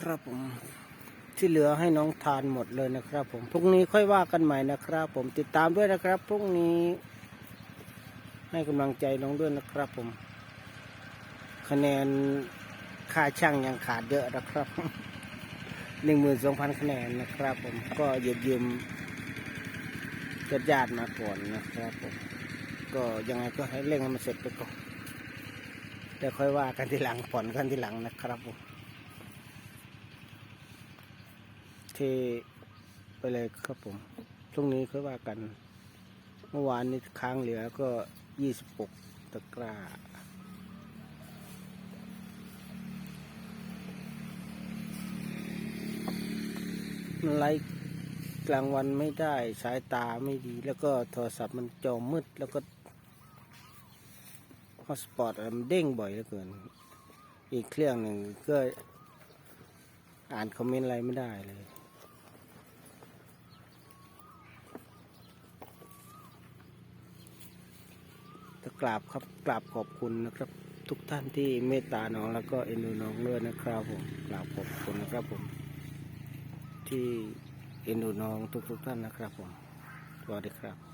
นะครับผม ที่เหลือให้น้องทานหมดเลยนะครับ ผมพรุ่งนี้ค่อยว่ากันใหม่นะครับ ผมติดตามด้วยนะครับพรุ่งนี้ ให้กำลังใจน้องด้วยนะครับ ผม คะแนนค่าช่างยังขาดเยอะนะครับหนึ่งหมื่นสองพันคะแนนนะครับ ผมก็หยืมยืมญาติญาติมาก่อนนะครับผมก็ยังไงก็ให้เร่งให้มันเสร็จไปก่อนเดี๋ยวค่อยว่ากันทีหลังผ่อนกันทีหลังนะครับผมเทไปเลยครับผมพรุ่งนี้ค่อยว่ากัน เมื่อวานนี้ค้างเหลือก็ยี่สิบหกตะกร้าไลฟ์กลางวันไม่ได้สายตาไม่ดี แล้วก็โทรศัพท์มันจอมืดแล้วก็ฮอสปอตมันเด้งบ่อยเหลือเกิน อีกเครื่องหนึ่งก็อ่านคอมเมนต์อะไรไม่ได้เลย จะกราบครับกราบขอบคุณนะครับ ทุกท่านที่เมตตาน้องแล้วก็เอ็นดูน้องด้วยนะครับผมกราบขอบคุณนะครับผม ที่เอ็นดูน้องทุกๆท่านนะครับผมสวัสดีครับ